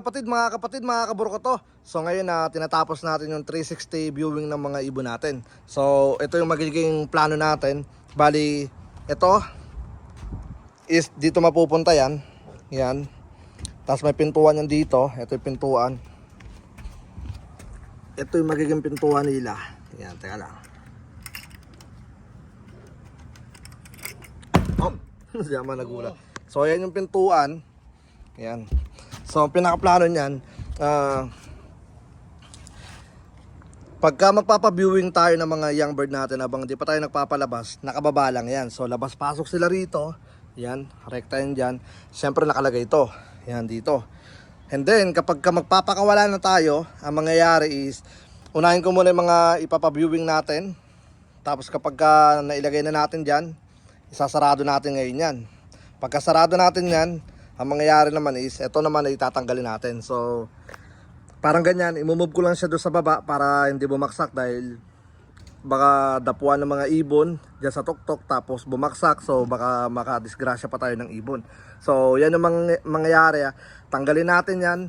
kalapatid, mga kapatid, mga kaburkoto. So ngayon na tinatapos natin yung 360 viewing ng mga ibon natin. So ito yung magiging plano natin. Bali, ito is dito mapupunta yan. Yan. Tapos may pintuan yan dito. Ito yung pintuan. Ito yung magiging pintuan nila. Yan, teka lang. Oh, siya man nagulat. So yan yung pintuan. Yan. So, ang pinakaplano niyan, ah, pagka magpapa-viewing tayo ng mga young bird natin habang di pa tayo nagpapalabas, nakababa lang yan. So, labas-pasok sila rito. Yan, rekta yan dyan. Siyempre, nakalagay ito. Yan, dito. And then, kapag ka magpapakawala na tayo, ang mangyayari is, unahin ko muna yung mga ipapa-viewing natin. Tapos kapag ka nailagay na natin dyan, isasarado natin ngayon yan. Pagka sarado natin yan, ang mangyayari naman is, ito naman ay tatanggalin natin. So, parang ganyan, imumove ko lang siya doon sa baba para hindi bumaksak dahil baka dapuan ng mga ibon dyan sa tuktok tapos bumaksak so baka makadisgrasya pa tayo ng ibon. So, yan mang- mangyayari. ah. Tanggalin natin yan,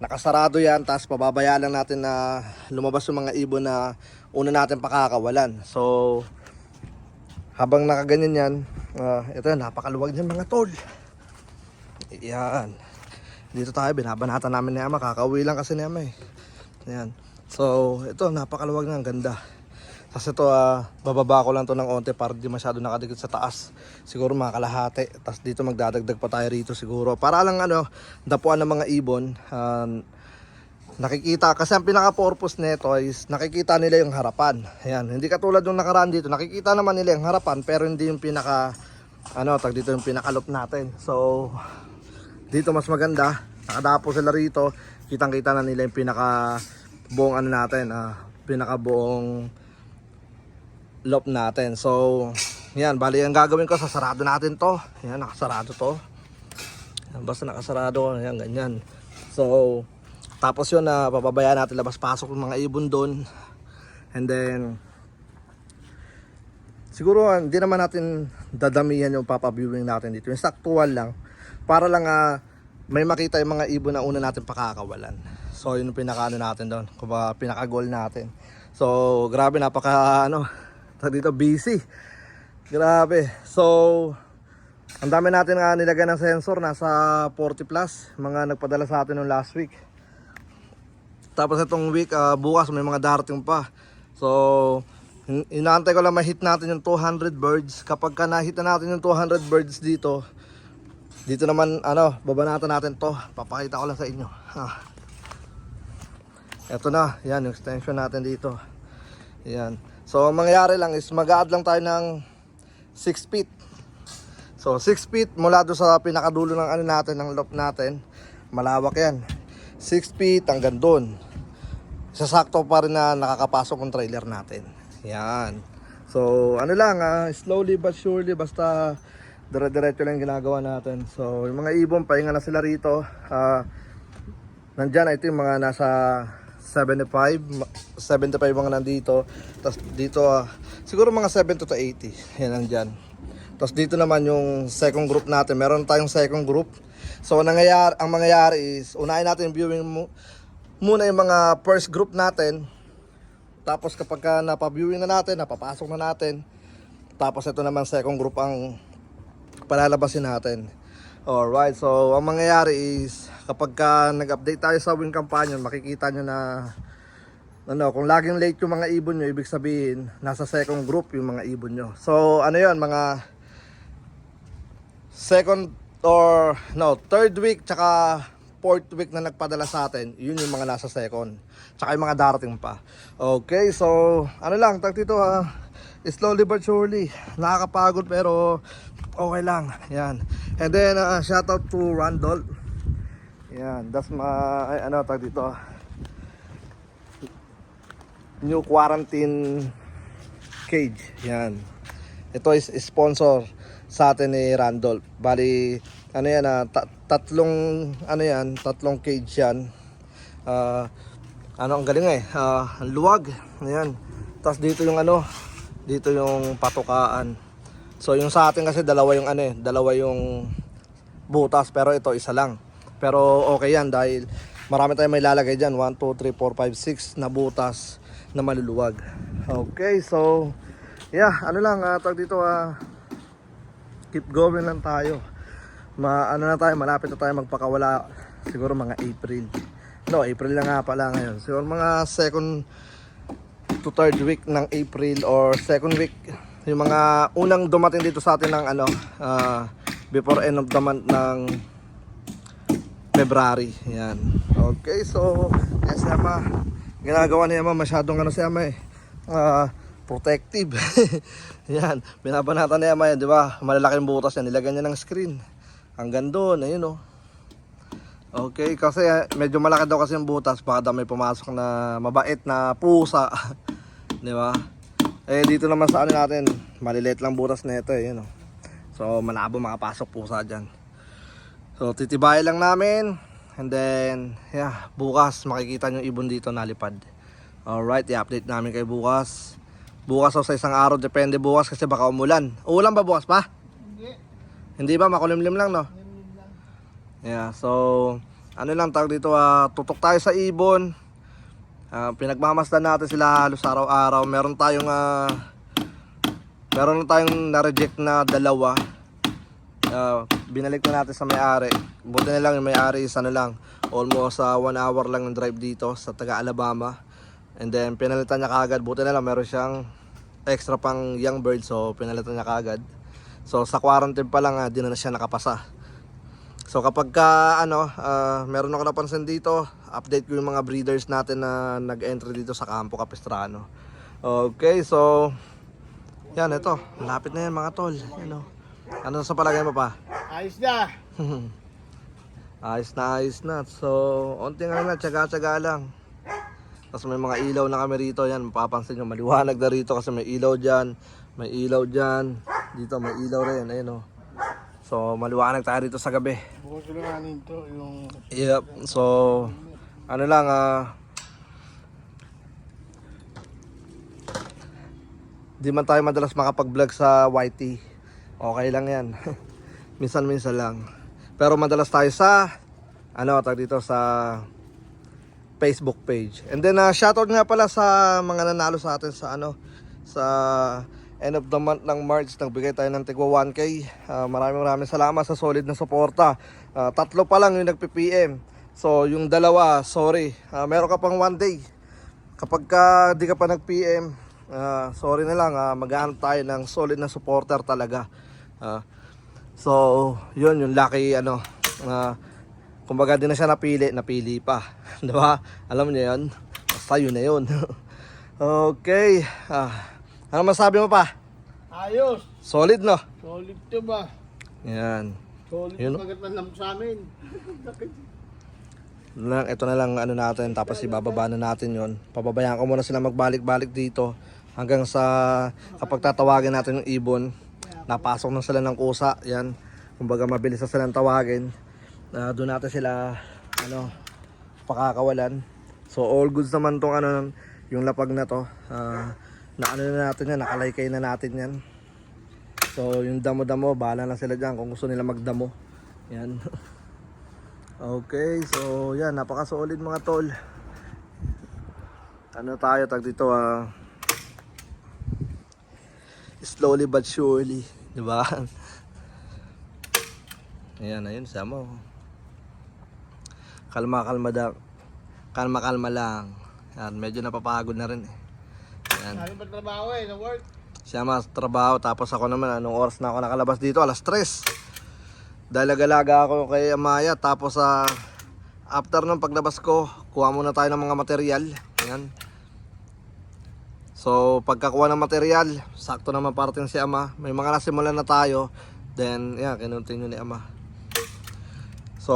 nakasarado yan, tapos pababayaan lang natin na lumabas yung mga ibon na una natin pakakawalan. So, habang nakaganyan yan, ah, ito yan, napakaluwag niyan mga tol. Yan. Dito tayo, binabanatan namin ni Ama. Kakauwi lang kasi ni Ama eh. Yan. So, ito, napakaluwag na, ang ganda. Tapos ito, ah, bababa ko lang to ng onte para di masyado nakadikit sa taas. Siguro mga kalahati. Tapos dito magdadagdag pa tayo rito siguro. Para lang ano, dapuan ng mga ibon. ah, nakikita, kasi ang pinaka-purpose nito is nakikita nila yung harapan. Ayan, hindi katulad nung nakaraan dito. Nakikita naman nila yung harapan pero hindi yung pinaka, ano, tag dito yung pinakalop natin. So, dito mas maganda. Nakadapo sila rito. Kitang-kita na nila yung pinaka buong ano natin, ah, pinaka buong lop natin. So, yan, bali ang gagawin ko, sasarado natin to. Yan, nakasarado to. Yan, basta nakasarado, yan, ganyan. So, tapos yun, na papabayaan natin labas-pasok ng mga ibon doon. And then, siguro ah, hindi naman natin dadamihan yung papaviewing natin dito. Yung saktual lang. Para lang ah, may makita yung mga ibon na una natin pakakawalan. So, yun yung pinaka ano natin doon. Kumbaga, pinaka-goal natin. So, grabe, napaka, ano, dito, busy. Grabe. So, ang dami natin nga nilagay ng sensor, nasa 40 plus. Mga nagpadala sa atin nung last week. Tapos itong week, ah, bukas may mga darating pa. So, in- inaantay ko lang ma-hit natin yung 200 birds. Kapag ka na-hit na natin yung 200 birds dito, dito naman, ano, babanatan natin to. Papakita ko lang sa inyo. Ha. Ito na, yan, yung extension natin dito. Yan. So, ang mangyayari lang is mag-add lang tayo ng 6 feet. So, 6 feet mula doon sa pinakadulo ng ano natin, ng loop natin. Malawak yan. 6 feet hanggang doon. Sasakto pa rin na nakakapasok ng trailer natin. Yan. So, ano lang, ah, slowly but surely, basta dire-diretso lang ginagawa natin. So, yung mga ibon, pahinga na sila rito. Ah, nandyan, ito yung mga nasa 75, ma- 75 mga nandito. Tapos dito, ah, siguro mga 70 to 80. Yan, nandyan. Tapos dito naman yung second group natin. Meron tayong second group. So, ang nangyayari, ang mangyayari is, unahin natin yung viewing mo, muna yung mga first group natin. Tapos kapag ka napaviewing na natin, napapasok na natin. Tapos ito naman second group ang palalabasin natin. Alright, so ang mangyayari is kapag ka nag-update tayo sa wing companion, makikita nyo na ano, kung laging late yung mga ibon nyo, ibig sabihin, nasa second group yung mga ibon nyo. So, ano yon mga second or no, third week tsaka fourth week na nagpadala sa atin, yun yung mga nasa second. Tsaka yung mga darating pa. Okay, so ano lang, tag dito ha. Slowly but surely. Nakakapagod pero okay lang. Yan. And then uh, shout out to Randall. Yan, that's my ay, ano tag dito. New quarantine cage. Yan. Ito is sponsor sa atin ni Randolph. Bali, ano yan, ah, ta- tatlong, ano yan, tatlong cage yan. Ah, ano, ang galing eh. Ang luwag. Ayan. Tapos dito yung ano, dito yung patukaan. So yung sa atin kasi dalawa yung ano eh, dalawa yung butas pero ito isa lang. Pero okay yan dahil marami tayong may lalagay dyan. 1, 2, 3, 4, 5, 6 na butas na maluluwag. Okay, so yeah, ano lang, uh, tag dito ah, keep going lang tayo. Ma, ano na tayo, malapit na tayo magpakawala. Siguro mga April. No, April na nga pala ngayon. Siguro mga second to third week ng April or second week yung mga unang dumating dito sa atin ng ano ah, before end of the month ng February. Yan. Okay so yan si Ama. Ginagawa ni Ama masyadong ano si Ama eh. Ah, protective. Yan. Binabanatan ni Ama yan di ba? Malalaking butas yan. Nilagyan niya ng screen. Hanggang doon ayun oh. Okay, kasi eh, medyo malaki daw kasi yung butas, baka daw may pumasok na mabait na pusa. Di ba? Eh dito naman sa ano natin, maliliit lang butas na ito eh, yun oh. So malabo makapasok pusa diyan. So titibay lang namin and then yeah, bukas makikita niyo ibon dito nalipad. Alright, i-update namin kay bukas. Bukas o sa isang araw, depende bukas kasi baka umulan. Uulan ba bukas pa? Hindi. Hindi ba? Makulimlim lang no? Yeah, so ano lang tawag dito, ah, tutok tayo sa ibon. Ah, pinagmamasdan natin sila halos araw-araw. Meron tayong ah, meron tayong na-reject na dalawa. Ah, binalik na natin sa may-ari. Buti na lang yung may-ari is ano lang, almost sa 1 hour lang ng drive dito sa taga Alabama. And then pinalitan niya kagad. Buti na lang meron siyang extra pang young bird so pinalitan niya kagad. So sa quarantine pa lang ah, di na, na siya nakapasa. So kapag ka ano, ah, meron ako napansin dito, update ko yung mga breeders natin na nag-entry dito sa Campo Capistrano. Okay, so yan ito, malapit na yan mga tol. Yan, oh. Ano sa palagay mo pa? Ayos na. ayos na ayos na. So, onting ano na, tsaga-tsaga lang. Tapos may mga ilaw na kami rito. Yan, mapapansin nyo, maliwanag na rito kasi may ilaw dyan. May ilaw dyan. Dito may ilaw rin. Ayun oh. So, maliwanag tayo rito sa gabi. Bukas lang to yung Yep. So, ano lang ah Di man tayo madalas makapag-vlog sa YT. Okay lang 'yan. Minsan-minsan lang. Pero madalas tayo sa ano, tag dito sa Facebook page. And then uh, shoutout nga pala sa mga nanalo sa atin sa ano sa end of the month ng March nagbigay tayo ng tigwa 1k. Ah, maraming maraming salamat sa solid na suporta. Ah, tatlo pa lang yung nagpi-PM. So yung dalawa, sorry. Ah, meron ka pang one day. Kapag ka di ka pa nag-PM, ah, sorry na lang, ah, maghahanap tayo ng solid na supporter talaga. Ah, so, yun, yung lucky, ano, ah, kumbaga di na siya napili, napili pa. Di ba? Alam niyo yun? Basta yun na yun. okay. Ah, ano masabi mo pa? ayos. Solid, no? Solid to ba? Yan. Solid Yun, yung no? pagat ng lamp sa amin. lang, ito na lang ano natin tapos ibababa na natin yon pababayaan ko muna sila magbalik-balik dito hanggang sa kapag tatawagin natin yung ibon napasok na sila ng kusa yan. Kumbaga mabilis na silang tawagin. Na doon natin sila ano pakakawalan. So all goods naman tong ano yung lapag na to. Ah, na ano na natin yan nakalaykay na natin yan. So yung damo-damo bahala na sila dyan kung gusto nila magdamo. Yan Okay, so yan, napaka-solid mga tol. Ano tayo tag dito ah. Slowly but surely, 'di ba? Ayan, ayun, sama. oh. Kalma, kalma da. Kalma, kalma lang. Yan, medyo napapagod na rin eh. Yan. Sabi ba trabaho eh, sa work? Siya mas trabaho tapos ako naman anong oras na ako nakalabas dito alas 3 dahil agalaga ako kay Amaya. Tapos sa after ng paglabas ko kuha muna tayo ng mga material. Yan so pagkakuha ng material sakto naman parating si Ama. May mga nasimulan na tayo. Then yan kinuntinyo ni Ama. So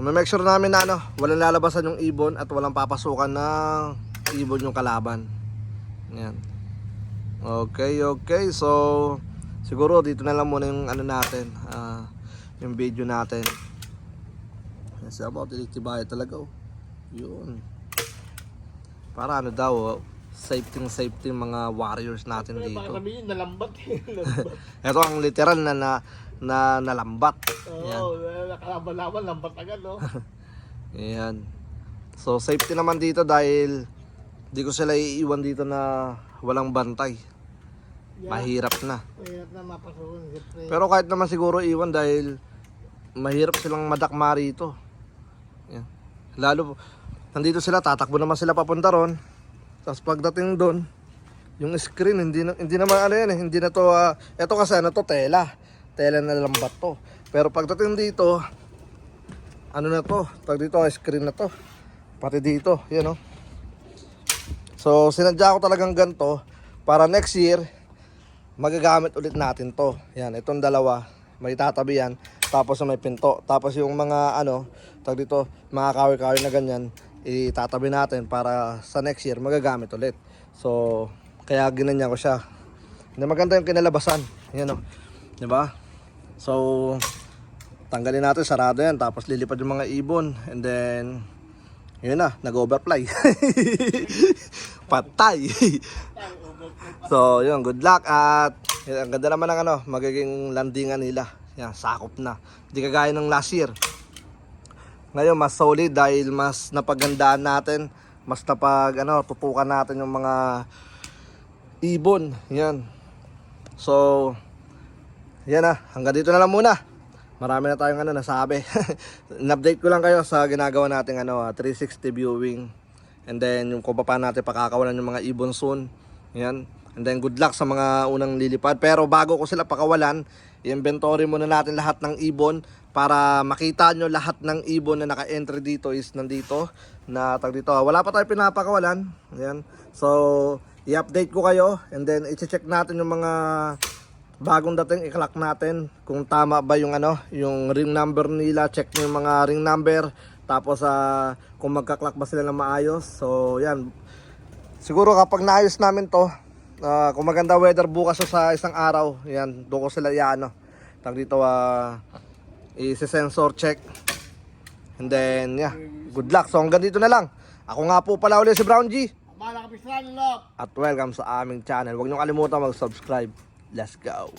may make sure namin na ano walang lalabasan yung ibon at walang papasukan ng ibon yung kalaban. Yan Okay, okay. So, siguro dito na lang muna yung ano natin, ah, yung video natin. Yes, about tinitibay talaga oh. Yun. Para ano daw, oh, safety safety mga warriors natin Eh, dito. baka sabihin, nalambat. Ito ang literal na, na na nalambat. Yan. Oh, nakalaban-laban, lambat agad, no? Ayan. So safety naman dito dahil di ko sila iiwan dito na walang bantay. Yan. Mahirap na. Mahirap na mapasukan. Pero kahit naman siguro iwan dahil mahirap silang madakma rito. Yan. Lalo, nandito sila, tatakbo naman sila papunta ron. Tapos pagdating doon, yung screen, hindi, na, hindi naman ano yan eh, hindi na to, ah, eto kasi ano to, tela. Tela na lambat to. Pero pagdating dito, ano na to, tag dito, ah, screen na to. Pati dito, yan oh. So, sinadya ko talagang ganito para next year, magagamit ulit natin to. Yan, itong dalawa, may tatabi yan. Tapos may pinto. Tapos yung mga ano, tag dito, mga kawi-kawi na ganyan, itatabi natin para sa next year magagamit ulit. So, kaya ginanyan ko siya. Hindi maganda yung kinalabasan. Yan o. Di ba? So, tanggalin natin, sarado yan. Tapos lilipad yung mga ibon. And then, yun na, nag-overfly. Patay. So, yun, good luck at ang ganda naman ng ano, magiging landingan nila. Yan, sakop na. Hindi kagaya ng last year. Ngayon, mas solid dahil mas napagandaan natin, mas napag, ano, tutukan natin yung mga ibon. Yan. So, yan na. Hanggang dito na lang muna. Marami na tayong ano, nasabi. In-update ko lang kayo sa ginagawa nating ano, ah, 360 viewing. And then, yung kung paano natin pakakawalan yung mga ibon soon. Yan. And then, good luck sa mga unang lilipad. Pero bago ko sila pakawalan, i-inventory muna natin lahat ng ibon para makita nyo lahat ng ibon na naka-entry dito is nandito na tag dito. Wala pa tayo pinapakawalan. Yan. So, i-update ko kayo and then i-check natin yung mga bagong dating i-clock natin kung tama ba yung ano, yung ring number nila, check nyo yung mga ring number tapos ah, kung magka-clock ba sila ng maayos. So, yan. Siguro kapag naayos namin to, ah, kung maganda weather bukas o sa isang araw, yan, doon ko sila iano. Tag dito ah i-sensor check. And then, yeah, good luck. So hanggang dito na lang. Ako nga po pala ulit si Brown G. At welcome sa aming channel. Huwag niyo kalimutan mag-subscribe. Let's go.